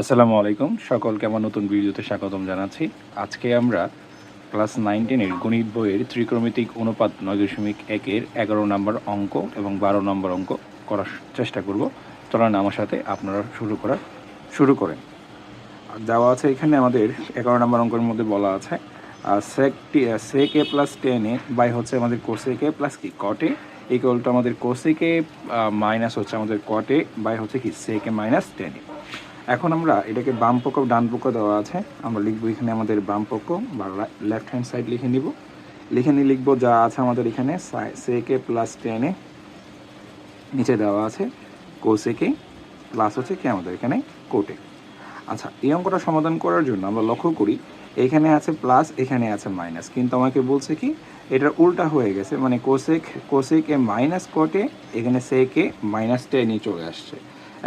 আসসালামু আলাইকুম। সকলকে আমার নতুন ভিডিওতে স্বাগতম জানাচ্ছি। আজকে আমরা ক্লাস নাইন টেনের গণিত বইয়ের ত্রিক্রমিতিক অনুপাত নয় দশমিক একের এগারো নম্বর অঙ্ক এবং বারো নম্বর অঙ্ক করার চেষ্টা করব। চলেন আমার সাথে আপনারা শুরু করার, শুরু করেন। দেওয়া আছে এখানে আমাদের এগারো নম্বর অঙ্কের মধ্যে বলা আছে sec sec A plus tan by হচ্ছে আমাদের কোসেক এ প্লাস কি? কটে ইকুয়াল টু আমাদের কোসেকে মাইনাস হচ্ছে আমাদের কটে বাই হচ্ছে কি? সেকে মাইনাস টেন এখন আমরা এটাকে বাম পক্ষ ডান পক্ষ দেওয়া আছে। আমরা লিখব এখানে আমাদের বাম পক্ষ, বা লেফট হ্যান্ড সাইড লিখে নিব। লিখে নিয়ে লিখব যা আছে আমাদের এখানে সেকে প্লাস টেনে নিচে দেওয়া আছে। কোসেকে প্লাস হচ্ছে কি আমাদের এখানে কোটে আচ্ছা এই অঙ্কটা সমাধান করার জন্য আমরা লক্ষ্য করি, এখানে আছে প্লাস এখানে আছে মাইনাস কিন্তু আমাকে বলছে কি এটার উল্টা হয়ে গেছে মানে কোসেক কোসেক মাইনাস কোটে এখানে সেকে মাইনাস টেনে চলে আসছে।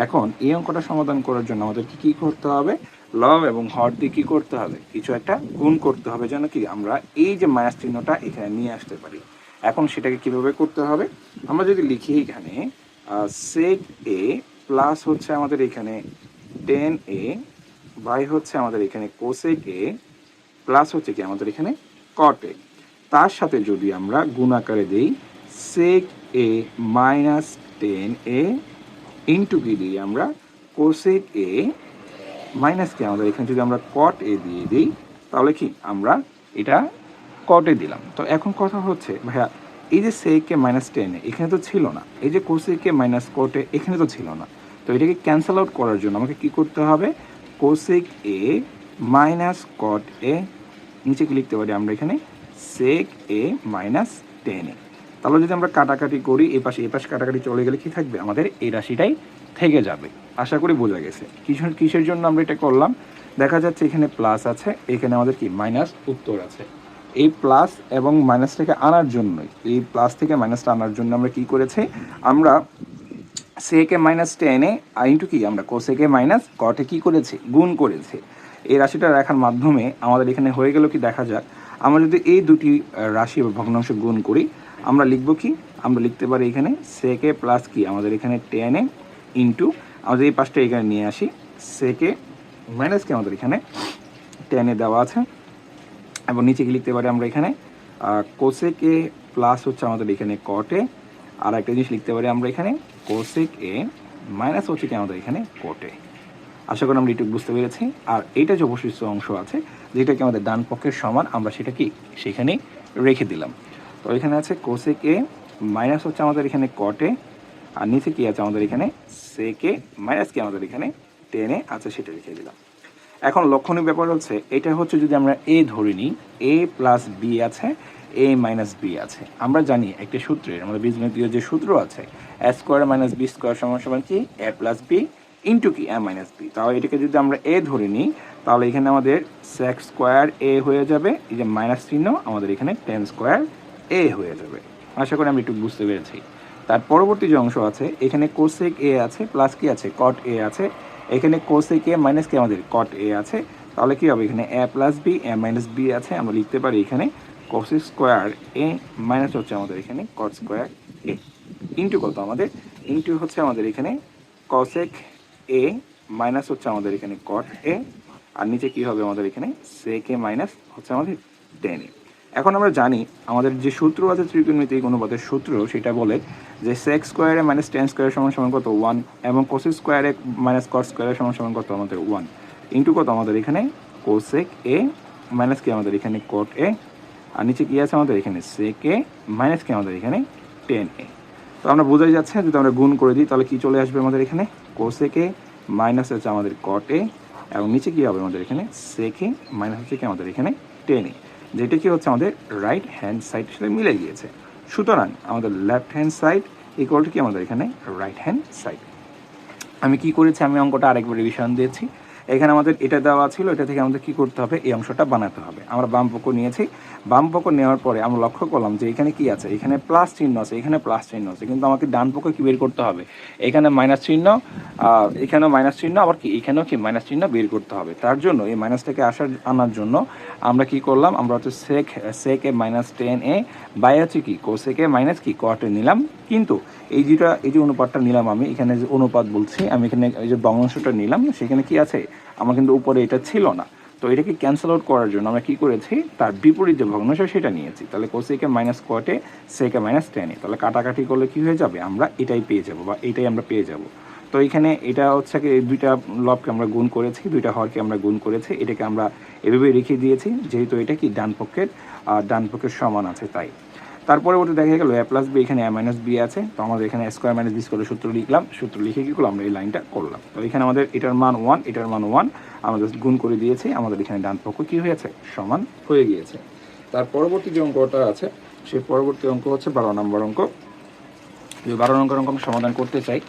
এখন এই অঙ্কটা সমাধান করার জন্য আমাদেরকে কি করতে হবে? লব এবং হর দিয়ে কি করতে হবে? কিছু একটা গুণ করতে হবে যেন কি আমরা এই যে মাইনাস চিহ্নটা এখানে নিয়ে আসতে পারি। এখন সেটাকে কীভাবে করতে হবে? আমরা যদি লিখি এখানে সেক এ প্লাস হচ্ছে আমাদের এখানে টেন এ বাই হচ্ছে আমাদের এখানে কোসেক এ প্লাস হচ্ছে কি আমাদের এখানে কট এ তার সাথে যদি আমরা গুণ আকারে দিই sec A minus ten A into কি দিই আমরা কোসেক এ মাইনাস কি আমাদের এখানে যদি আমরা কট এ দিয়ে দিই, তাহলে কি? আমরা এটা কটে দিলাম। তো এখন কথা হচ্ছে, ভাইয়া, এই যে সেকে মাইনাস টেনে এখানে তো ছিল না। এই যে কোসেকে মাইনাস কোটে এখানে তো ছিল না। তো এটাকে ক্যান্সেল আউট করার জন্য আমাকে কি করতে হবে? কোসেক এ মাইনাস কট এ নিচে কি লিখতে পারি আমরা এখানে? সেক এ মাইনাস টেন এ তাহলে যদি আমরা কাটাকাটি করি, এ পাশে এ পাশে কাটাকাটি চলে গেলে কি থাকবে? আমাদের এই রাশিটাই থেকে যাবে। আশা করি বোঝা গেছে। কিসের কিসের জন্য আমরা এটা করলাম? দেখা যাচ্ছে এখানে প্লাস আছে, এখানে আমাদের কি? মাইনাস উত্তর আছে। এই প্লাস এবং মাইনাসটাকে আনার জন্যই, এই প্লাস থেকে মাইনাসটা আনার জন্য আমরা কি করেছি? আমরা সেকে মাইনাস টেনে ইন্টু কি? আমরা কোসেকে মাইনাস কটে কি করেছি? গুণ করেছি। এই রাশিটা রাখার মাধ্যমে আমাদের এখানে হয়ে গেল কি? দেখা যাক। আমরা যদি এই দুটি রাশি বা ভগ্নাংশ গুণ করি আমরা লিখব কি? আমরা লিখতে পারি এখানে সেকে প্লাস কি? আমাদের এখানে টেন এ ইন্টু আমাদের এই পাশটা এখানে নিয়ে আসি সেকে মাইনাস কি? আমাদের এখানে টেনে দেওয়া আছে। এবং নিচে কি লিখতে পারি আমরা এখানে? কোসেক প্লাস হচ্ছে আমাদের এখানে কটে আর একটা জিনিস লিখতে পারি আমরা এখানে কোসেক এ মাইনাস হচ্ছে কি? আমাদের এখানে কোটে আশা করি আমরা এটুকু বুঝতে পেরেছি। আর এইটা যে অবশিষ্ট অংশ আছে, যেটা কি আমাদের ডান পক্ষের সমান, আমরা সেটা কি সেখানে রেখে দিলাম। তো এখানে আছে কোসেক এ মাইনাস হচ্ছে আমাদের এখানে কটে আর নিচে কি আছে আমাদের এখানে? সেকে মাইনাস কি আমাদের এখানে? টেনে আছে, সেটা লিখে দিলাম। এখন লক্ষণীয় ব্যাপার হচ্ছে, এটা হচ্ছে যদি আমরা এ ধরে নিই এ প্লাস বি আছে এ মাইনাস বি আছে। আমরা জানি একটা সূত্রের, আমাদের বীজগণিতীয় যে সূত্র আছে A square minus B square সমান সমান কি? এ প্লাস বি ইন্টু কি? এ মাইনাস বি তাহলে এটাকে যদি আমরা এ ধরে নিই, তাহলে এখানে আমাদের সেক্স স্কোয়ার এ হয়ে যাবে, এই যে মাইনাস চিহ্ন, আমাদের এখানে টেন স্কোয়ার এ হয়ে যাবে। আশা করি আমি একটু বুঝতে পেরেছি। তার পরবর্তী যে অংশ আছে, এখানে কোসেক এ আছে প্লাস কি আছে? কট এ আছে। এখানে কোসেক এ মাইনাস কি আমাদের? কট এ আছে। তাহলে কি হবে? এখানে A plus B A minus B আছে। আমরা লিখতে পারি এখানে কোসেক স্কোয়ার এ মাইনাস হচ্ছে আমাদের এখানে কট স্কোয়ার এ ইন্টু কত আমাদের? ইন্টু হচ্ছে আমাদের এখানে কসেক এ মাইনাস হচ্ছে আমাদের এখানে কট এ আর নিচে কি হবে আমাদের এখানে? সেক এ মাইনাস হচ্ছে আমাদের টেন এ এখন আমরা জানি আমাদের যে সূত্র আছে ত্রিকোণমিতিক অনুপাতের সূত্র, সেটা বলে যে সেক স্কোয়ারে মাইনাস টেন স্কোয়ারের সমান সমান কত? ওয়ান এবং কোসেক স্কোয়ারে মাইনাস কট স্কোয়ারের সমান সমান কত? আমাদের ওয়ান ইন্টু কত আমাদের এখানে? কোসেক এ মাইনাস কি আমাদের এখানে? কোট এ আর নিচে কী আছে আমাদের এখানে? সেক এ মাইনাস কি আমাদের এখানে? টেন এ তো আমরা বোঝাই যাচ্ছে, যদি আমরা গুণ করে দিই, তাহলে কি চলে আসবে আমাদের এখানে? কোসেকে মাইনাস হচ্ছে আমাদের কট এ এবং নিচে কী হবে আমাদের এখানে? সেকে মাইনাস হচ্ছে কি আমাদের এখানে? টেনে যেটা কি হচ্ছে আমাদের রাইট হ্যান্ড সাইডের সাথে মিলে গিয়েছে। সুতরাং আমাদের left hand side equal to কি আমাদের এখানে রাইট হ্যান্ড সাইড আমি কি করেছি? আমি অঙ্কটা আরেকবার রিভিশন দিয়েছি। এখানে আমাদের এটা দেওয়া ছিল, এটা থেকে আমাদের কি করতে হবে? এই অংশটা বানাতে হবে। আমরা বাম পক্ষ নিয়েছি। বাম পক্ষ নেওয়ার পরে আমরা লক্ষ্য করলাম যে এখানে কি আছে? এখানে প্লাস চিহ্ন আছে, এখানে প্লাস চিহ্ন আছে। কিন্তু আমাকে ডান পক্ষ কি বের করতে হবে? এখানে মাইনাস চিহ্ন এখানেও মাইনাস চিহ্ন, আবার কি? এখানেও কি মাইনাস চিহ্ন বের করতে হবে? তার জন্য এই মাইনাসটাকে আসার, আনার জন্য আমরা কি করলাম? আমরা হচ্ছে sec sec A minus ten A, by হচ্ছে কি? কোসেকে মাইনাস কি? কটে নিলাম। কিন্তু এই যেটা এই যে অনুপাতটা নিলাম আমি, এখানে যে অনুপাত বলছি, আমি এখানে এই যে ভগ্নাংশটা নিলাম, সেখানে কি আছে? আমার কিন্তু উপরে এটা ছিল না। তো এটাকে ক্যান্সেল আউট করার জন্য আমরা কি করেছি? তার বিপরীত যে ভগ্নাংশ সেটা নিয়েছি। তাহলে কোসেকে মাইনাস কোয়াটে সেকে মাইনাস টেনে তাহলে কাটাকাটি করলে কি হয়ে যাবে? আমরা এটাই পেয়ে যাব বা এটাই আমরা পেয়ে যাব। তো এখানে এটা হচ্ছে কি দুইটা লবকে আমরা গুণ করেছি, দুইটা হরকে আমরা গুণ করেছি। এটাকে আমরা এভাবে রেখে দিয়েছি। যেহেতু এটা কি ডান পক্ষের ডান পক্ষের সমান আছে তাই। তার পরবর্তী দেখা গেল এ প্লাস বি এখানে এ মাইনাস বি আছে। তো আমাদের এখানে স্কোয়ার মাইনাস বি স্কোয়ারের সূত্র লিখলাম। সূত্র লিখে কি করলাম? আমরা এই লাইনটা করলাম। তো এখানে আমাদের এটার মান ওয়ান এটার মান ওয়ান just গুণ করে দিয়েছি। আমাদের এখানে ডান পক্ষ কি হয়েছে? সমান হয়ে গিয়েছে। তার পরবর্তী যে অঙ্কটা আছে, সেই পরবর্তী অঙ্ক হচ্ছে বারো নম্বর অঙ্ক। যদি বারো নম্বর অঙ্ক আমরা সমাধান করতে চাই,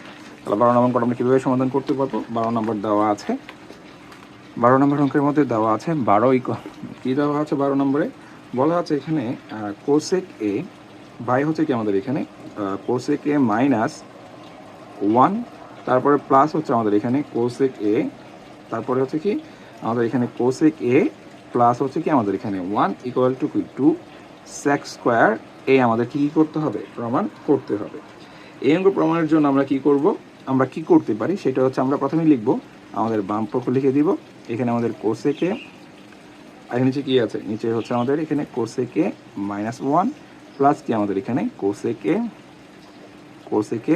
তাহলে বারো নম্বর অঙ্কটা আমরা কীভাবে সমাধান করতে পারব? বারো নম্বর দেওয়া আছে। বারো নম্বর অঙ্কের মধ্যে দেওয়া আছে বারো কি দেওয়া আছে বারো নম্বরে? বলা আছে এখানে কোসেক এ বাই হচ্ছে কি আমাদের এখানে কোসেক এ মাইনাস ওয়ান তারপরে প্লাস হচ্ছে আমাদের এখানে কোসেক এ তারপরে হচ্ছে কি আমাদের এখানে কোসেক এ প্লাস হচ্ছে কি আমাদের এখানে ওয়ান ইকুয়াল টু কি টু সেক স্কোয়ার এ আমাদের কী কী করতে হবে? প্রমাণ করতে হবে। এই অঙ্ক প্রমাণের জন্য আমরা কি করব? আমরা কি করতে পারি? সেটা হচ্ছে আমরা প্রথমে লিখব। আমাদের বাম পক্ষ লিখে দিব। এখানে আমাদের কোসেকে আর নিচে কি আছে? নিচে হচ্ছে আমাদের এখানে কোসেকে মাইনাস ওয়ান প্লাস কি আমাদের এখানে? কোসেকে কোসেকে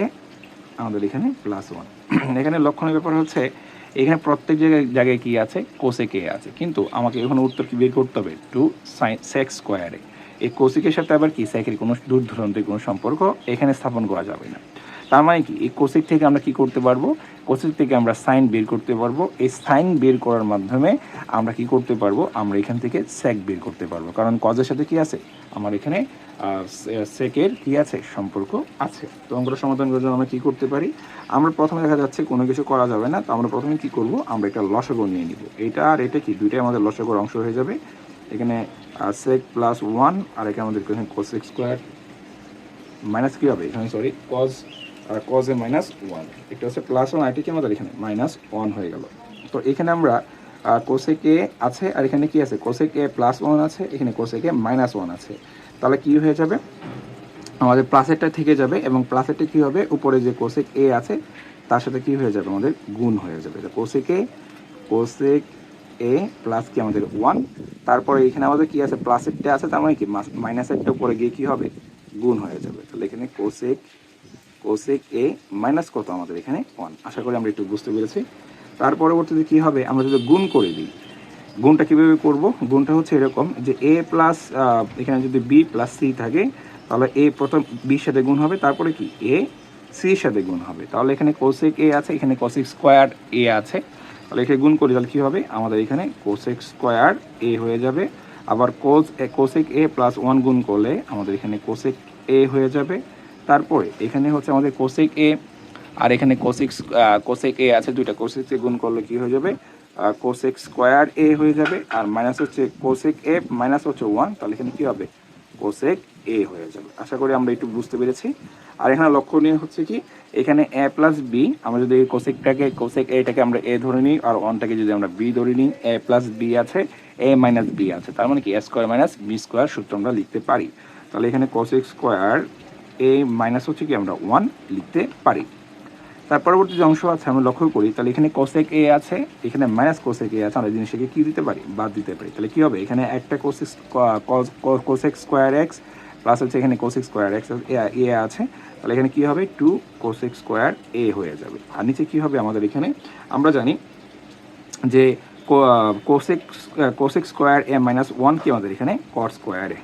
আমাদের এখানে প্লাস ওয়ান এখানে লক্ষণের ব্যাপার হচ্ছে, এখানে প্রত্যেক জায়গায় জায়গায় কী আছে? কোসেকে আছে। কিন্তু আমাকে এখানে উত্তর কি বের করতে হবে? টু সাইন সেক্স স্কোয়ারে এই কোসেকের সাথে আবার কি? সেকের কোনো দূর দূরান্তের কোনো সম্পর্ক এখানে স্থাপন করা যাবে না। তার মানে কি? এই কোসেক থেকে আমরা কি করতে পারব? কোসেক থেকে আমরা সাইন বের করতে পারব। এই সাইন বের করার মাধ্যমে আমরা কি করতে পারব? আমরা এখান থেকে সেক বের করতে পারব। কারণ কজের সাথে কি আছে? আমার এখানে সেকের কি আছে? সম্পর্ক আছে। তো অঙ্কটা সমাধান করার জন্য আমরা কী করতে পারি? আমরা প্রথমে দেখা যাচ্ছে কোনো কিছু করা যাবে না। তো আমরা প্রথমে কি করব? আমরা একটা লসগো নিয়ে নিব। এটা আর এটা কি? দুইটাই আমাদের লসগোর অংশ হয়ে যাবে। এখানে সেক প্লাস ওয়ান আর এখানে আমাদের কোসেক স্কোয়ার মাইনাস কী হবে? এখানে সরি কজ আর কজ এ মাইনাস ওয়ান একটা হচ্ছে প্লাস ওয়ান আইটি কি আমাদের এখানে? মাইনাস ওয়ান হয়ে গেল। তো এখানে আমরা কোসেক আছে আর এখানে কি আছে? কোসেক প্লাস ওয়ান আছে, এখানে কোসেক মাইনাস ওয়ান আছে। তাহলে কি হয়ে যাবে? আমাদের প্লাসেরটা থেকে যাবে এবং প্লাসেরটা কি হবে? উপরে যে কোসেক এ আছে, তার সাথে কি হয়ে যাবে? আমাদের গুণ হয়ে যাবে। কোসেক কোসেক এ প্লাস কি আমাদের ওয়ান তারপরে এখানে আমাদের কি আছে? প্লাসেরটা আছে, তার মানে কি? মাইনাসেরটা উপরে গিয়ে কি হবে? গুণ হয়ে যাবে। তাহলে এখানে কোসেক কোসেক এ মাইনাস কত আমাদের এখানে? ওয়ান আশা করি আমরা একটু বুঝতে পেরেছি। তার পরবর্তীতে কি হবে? আমরা যদি গুণ করে দিই, গুণটা কীভাবে করব? গুণটা হচ্ছে এরকম যে এ প্লাস এখানে যদি বি প্লাস সি থাকে, তাহলে এ প্রথম বির সাথে গুণ হবে, তারপরে কি? এ সির সাথে গুণ হবে। তাহলে এখানে কোসেক এ আছে, এখানে কোসেক স্কোয়ার এ আছে। তাহলে এখানে গুণ করি, তাহলে কী হবে? আমাদের এখানে কোসেক স্কোয়ার এ হয়ে যাবে। আবার cos cosec A plus one গুণ করলে আমাদের এখানে কোসেক এ হয়ে যাবে। তারপরে এখানে হচ্ছে আমাদের কোসেক এ আর এখানে কোসেক কোসেক এ আছে, দুইটা কোসেক এ গুণ করলে কি হয়ে যাবে? কোসেক স্কোয়ার এ হয়ে যাবে, আর মাইনাস হচ্ছে কোসেক এ মাইনাস হচ্ছে ওয়ান তাহলে এখানে কী হবে? কোসেক এ হয়ে যাবে। আশা করি আমরা একটু বুঝতে পেরেছি। আর এখানে লক্ষণীয় হচ্ছে কি, এখানে এ প্লাস বি আমরা যদি কোসেকটাকে কোসেক এটাকে আমরা এ ধরে নিই, আর ওয়ানটাকে যদি আমরা বি ধরে নিই এ প্লাস বি আছে এ মাইনাস বি আছে, তার মানে কি A square minus B square সূত্র আমরা লিখতে পারি। তাহলে এখানে কোসেক স্কোয়ার এ মাইনাস হচ্ছে কি আমরা ওয়ান লিখতে পারি। তার পরবর্তী যে অংশ আছে আমরা লক্ষ্য করি, তাহলে এখানে কোসেক এ আছে, এখানে মাইনাস কোসেক এ আছে, আমরা জিনিসটাকে কি দিতে পারি? বাদ দিতে পারি। তাহলে কি হবে? এখানে একটা cosec cosec square X plus হচ্ছে এখানে কোসেক স্কোয়ার এক্স এ আছে। তাহলে এখানে কি হবে? টু কোসেক স্কোয়ার এ হয়ে যাবে। আর নিচে কি হবে আমাদের এখানে? আমরা জানি যে cosec cosec square A minus one কি আমাদের এখানে? কট স্কোয়ার এ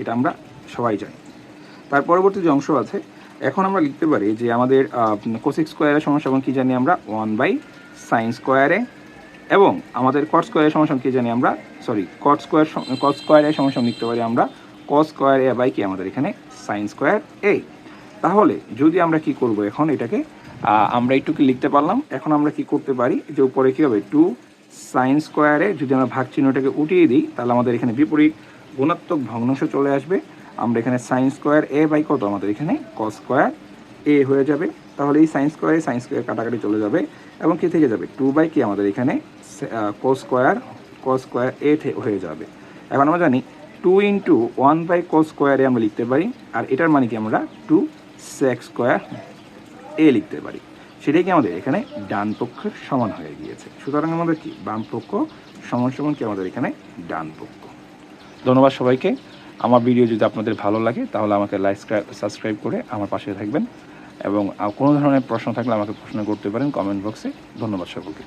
এটা আমরা সবাই জানি। তার পরবর্তী যে অংশ আছে, এখন আমরা লিখতে পারি যে আমাদের কোসিক স্কোয়ারের সমস্যা কি জানি আমরা? ওয়ান বাই সাইন স্কোয়ারে এবং আমাদের কট স্কোয়ারের সমস্যা কি জানি আমরা? সরি কট স্কোয়ার কট স্কোয়ারের সমস্যা লিখতে পারি আমরা কস স্কোয়ার এ বাই কি? আমাদের এখানে সাইন স্কোয়ার এ। তাহলে যদি আমরা কি করব এখন এটাকে আমরা একটু কি লিখতে পারলাম। এখন আমরা কি করতে পারি? যে উপরে কী হবে? টু সাইন স্কোয়ারে যদি আমরা ভাগ চিহ্নটাকে উঠিয়ে দিই, তাহলে আমাদের এখানে বিপরীত গুণাত্মক ভগ্নাংশ চলে আসবে। আমরা এখানে সাইন স্কোয়ার এ বাই কত আমাদের এখানে? কস স্কোয়ার এ হয়ে যাবে। তাহলে এই সাইন স্কোয়ারে সাইন স্কোয়ার কাটাকাটি চলে যাবে। এবং কি থেকে যাবে। টু বাই কি আমাদের এখানে cos square cos square A হয়ে যাবে। এখন আমরা জানি two into one by cos স্কোয়ারে আমরা লিখতে পারি, আর এটার মানে কি আমরা টু সেক স্কোয়ার এ লিখতে পারি। সেটাই কি আমাদের এখানে ডান পক্ষের সমান হয়ে গিয়েছে। সুতরাং আমাদের কি? বাম পক্ষ সমান সমান কি আমাদের এখানে? ডান পক্ষ। ধন্যবাদ সবাইকে। আমার ভিডিও যদি আপনাদের ভালো লাগে, তাহলে আমাকে লাইক সাবস্ক্রাইব করে আমার পাশে থাকবেন। এবং কোনো ধরনের প্রশ্ন থাকলে আমাকে প্রশ্ন করতে পারেন কমেন্ট বক্সে ধন্যবাদ সকলকে।